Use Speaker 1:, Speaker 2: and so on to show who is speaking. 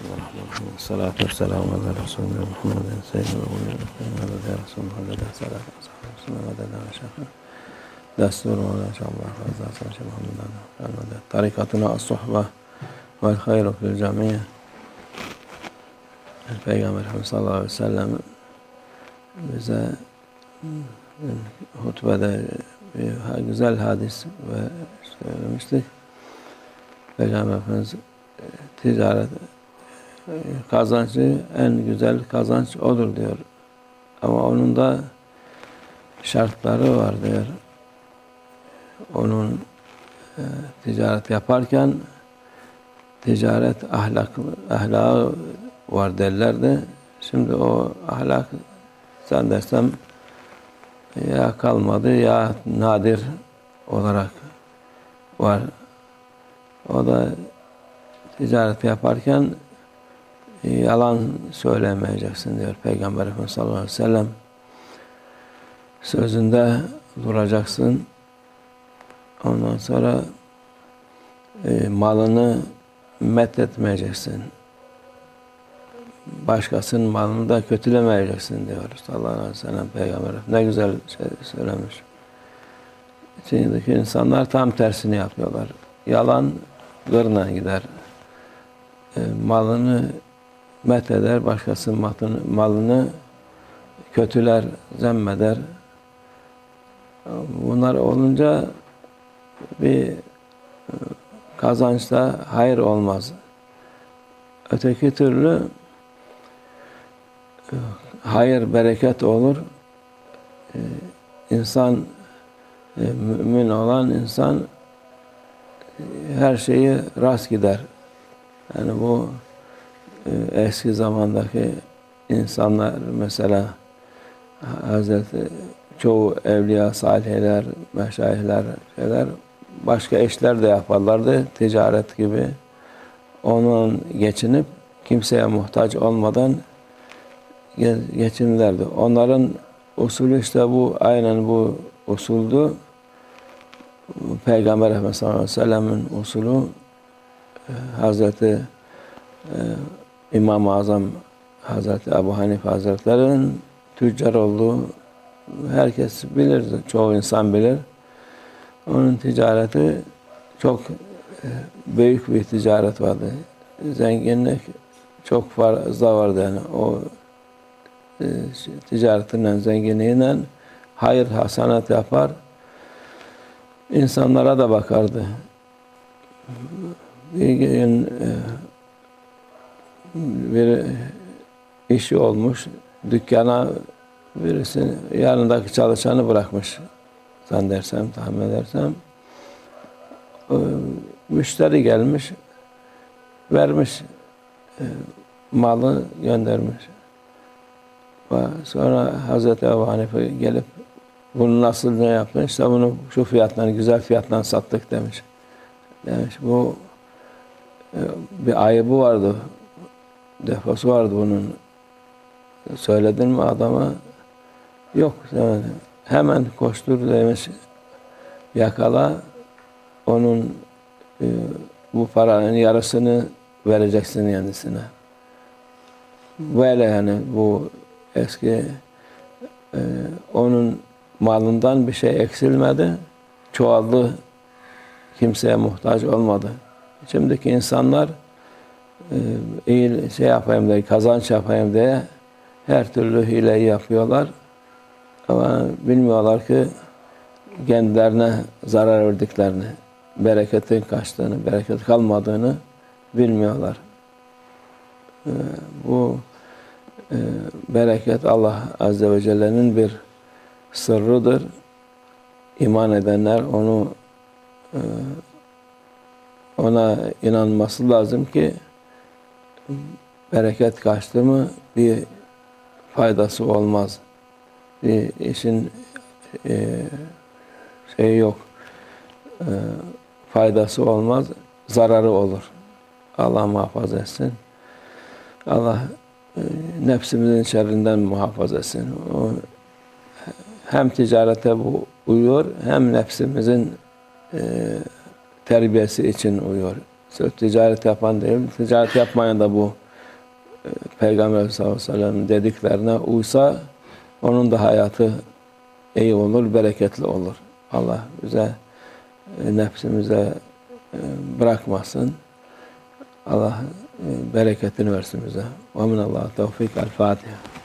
Speaker 1: Bismillahirrahmanirrahim. Salatu vesselamu ala Resulina Muhammedin la salatu vesselam ve la şefa. Destur ve ve la salatu Muhammedin. Tarikatuna as-suhba vel hayru fil camiye. Peygamber sallallahu aleyhi ve sellem bize hutbede bir güzel hadis ve söylemiştik. Peygamber Efendimiz ticaret kazancı en güzel kazanç odur diyor. Ama onun da şartları var diyor. Onun e, ticaret yaparken ticaret ahlak ahlakı var derlerdi. Şimdi o ahlak zannedersem ya kalmadı ya nadir olarak var. O da ticaret yaparken yalan söylemeyeceksin diyor Peygamber Efendimiz sallallahu aleyhi ve sellem. Sözünde duracaksın. Ondan sonra e, malını met etmeyeceksin. Başkasının malını da kötülemeyeceksin diyor sallallahu aleyhi ve sellem Peygamber. Ne güzel şey söylemiş. Şimdiki insanlar tam tersini yapıyorlar. Yalan gırna gider. E, malını met eder, başkasının malını, malını kötüler, zemmeder. Bunlar olunca bir e, kazançta hayır olmaz. Öteki türlü e, hayır, bereket olur. E, insan, mümin olan insan her şeyi rast gider. Yani bu eski zamandaki insanlar mesela Hazreti çoğu evliya, salihler, meşayihler şeyler başka eşler de yaparlardı ticaret gibi. Onun geçinip kimseye muhtaç olmadan geçinirlerdi. Onların usulü işte bu aynen bu usuldu. Peygamber Efendimiz sallallahu usulü Hazreti e, İmam-ı Azam Hazreti Ebu Hanife Hazretleri'nin tüccar olduğu herkes bilir, çoğu insan bilir. Onun ticareti çok e, büyük bir ticaret vardı. Zenginlik çok fazla vardı yani. O e, ticaretinden, zenginliğiyle hayır hasanat yapar. İnsanlara da bakardı. Bir gün e, bir işi olmuş. Dükkana birisi yanındaki çalışanı bırakmış. Zannedersem, tahmin edersem. Müşteri gelmiş, vermiş e, malı göndermiş. Sonra Hazreti Ebu Hanife gelip bunu nasıl ne yaptın? İşte bunu şu fiyattan, güzel fiyattan sattık demiş. Demiş bu e, bir ayıbı vardı defası vardı bunun. Söyledin mi adama? Yok demedim. Hemen koştur demiş. Yakala onun e, bu paranın yarısını vereceksin kendisine. Böyle yani bu eski e, onun malından bir şey eksilmedi. Çoğaldı. Kimseye muhtaç olmadı. Şimdiki insanlar iyi şey yapayım diye, kazanç yapayım diye her türlü hileyi yapıyorlar. Ama bilmiyorlar ki kendilerine zarar verdiklerini, bereketin kaçtığını, bereket kalmadığını bilmiyorlar. E, bu e, bereket Allah Azze ve Celle'nin bir sırrıdır. İman edenler onu ona inanması lazım ki bereket kaçtı mı bir faydası olmaz. Bir işin e, şeyi yok. E, faydası olmaz, zararı olur. Allah muhafaza etsin. Allah e, nefsimizin şerrinden muhafaza etsin. O, hem ticarete bu uyuyor, hem nefsimizin e, terbiyesi için uyuyor. Sırf ticaret yapan değil, ticaret yapmayan da bu Peygamber sallallahu aleyhi ve sellem dediklerine uysa onun da hayatı iyi olur, bereketli olur. Allah bize e, nefsimize e, bırakmasın. Allah e, bereketini versin bize. Ve minallah tevfik. El Fatiha.